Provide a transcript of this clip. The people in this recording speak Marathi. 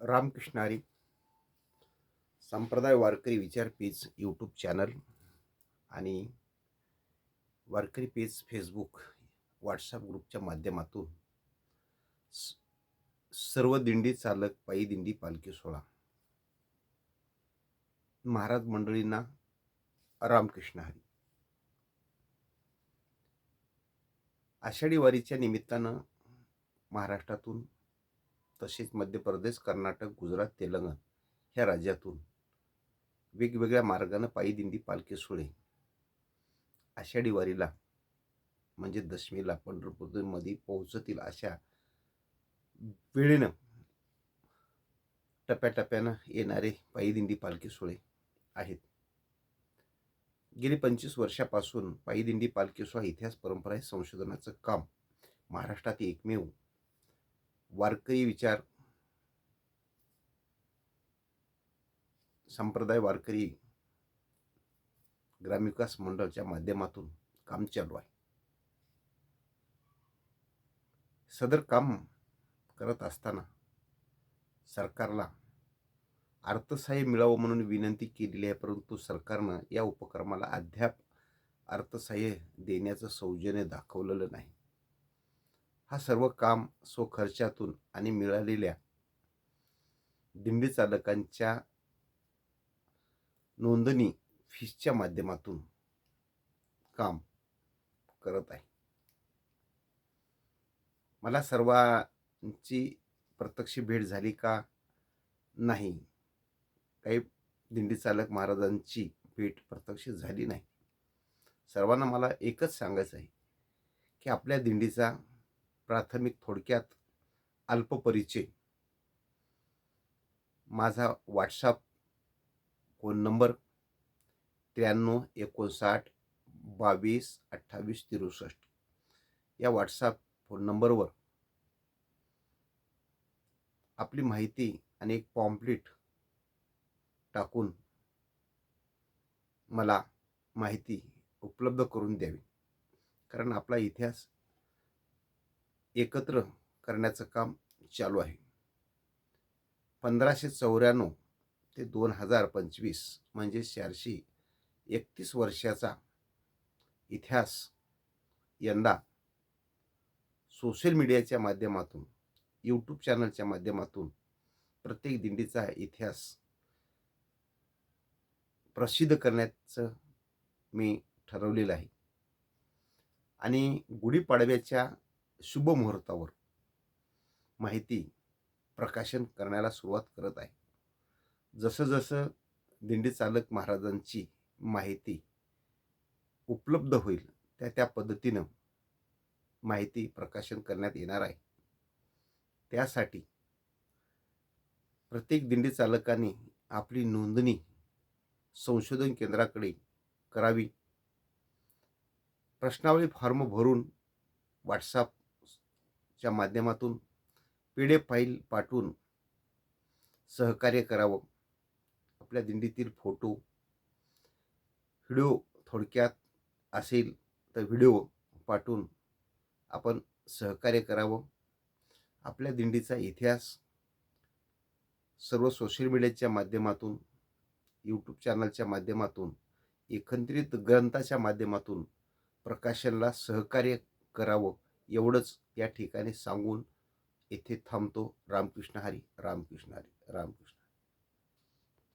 रामकृष्णारी. संप्रदाय वारकरी विचार पेज यूट्यूब चॅनल आणि वारकरी पेज फेसबुक व्हॉट्सअप ग्रुपच्या माध्यमातून स- सर्व दिंडी चालक पायी दिंडी पालखी सोहळा. महाराज मंडळींना रामकृष्ण हरी आषाढी वारीच्या निमित्तानं महाराष्ट्रातून तसेच मध्य प्रदेश कर्नाटक गुजरात तेलंगण ह्या राज्यातून वेगवेगळ्या मार्गानं पायी दिंडी पालखी सोळे आषाढी वारीला म्हणजे दशमीला पंढरपूरमध्ये पोहोचतील अशा वेळेनं टप्प्याटप्प्यानं येणारे पायी दिंडी पालखी सोळे आहेत. गेली पंचवीस वर्षापासून पायी दिंडी पालखी सोहळा इतिहास परंपरा हे संशोधनाचं काम महाराष्ट्रात एकमेव वारकरी विचार संप्रदाय वारकरी ग्रामविकास मंडळच्या माध्यमातून काम चालू आहे. सदर काम करत असताना सरकारला अर्थसहाय्य मिळावं म्हणून विनंती केलेली आहे परंतु सरकारनं या उपक्रमाला अद्याप अर्थसहाय्य देण्याचं सौजन्य दाखवलेलं नाही. हा सर्व काम स्वखर्चातून आणि मिळालेल्या दिंडी चालकांच्या नोंदणी फीसच्या माध्यमातून काम करत आहे. मला सर्वांची प्रत्यक्ष भेट झाली का? नाही. काही दिंडी चालक महाराजांची भेट प्रत्यक्ष झाली नाही. सर्वांना मला एकच सांगायचं आहे की आपल्या दिंडीचा प्राथमिक थोडक्यात अल्पपरिचय माझा व्हॉट्सअप फोन नंबर त्र्याण्णव एकोणसाठ बावीस अठ्ठावीस तिरुसष्ट. या व्हॉट्सअप फोन नंबरवर आपली माहिती आणि एक पॉम्प्लेट टाकून मला माहिती उपलब्ध करून द्यावी. कारण आपला इतिहास एकत्र करण्याचं काम चालू आहे. पंधराशे चौऱ्याण्णव ते दोन हजार पंचवीस म्हणजे चारशे एकतीस वर्षाचा इतिहास यंदा सोशल मीडियाच्या माध्यमातून यूट्यूब चॅनलच्या माध्यमातून प्रत्येक दिंडीचा इतिहास प्रसिद्ध करण्याचं मी ठरवलेलं आहे. आणि गुढीपाडव्याच्या शुभ मुहूर्तावर माहिती प्रकाशन करण्याला सुरुवात करत आहे. जसं जसं दिंडी चालक महाराजांची माहिती उपलब्ध होईल त्या त्या पद्धतीनं माहिती प्रकाशन करण्यात येणार आहे. त्यासाठी प्रत्येक दिंडी चालकाने आपली नोंदणी संशोधन केंद्राकडे करावी. प्रश्नावली फॉर्म भरून व्हॉट्सअप च्या माध्यमातून पी डी एफ फाईल पाठवून सहकार्य करावं. आपल्या दिंडीतील फोटो व्हिडिओ थोडक्यात असेल तर व्हिडिओ पाठवून आपण सहकार्य करावं. आपल्या दिंडीचा इतिहास सर्व सोशल मीडियाच्या माध्यमातून यूट्यूब चॅनलच्या माध्यमातून एकत्रित ग्रंथाच्या माध्यमातून प्रकाशनला सहकार्य करावं. एवढंच या ठिकाणी सांगून येथे थांबतो. रामकृष्ण हरी रामकृष्ण हरी रामकृष्ण.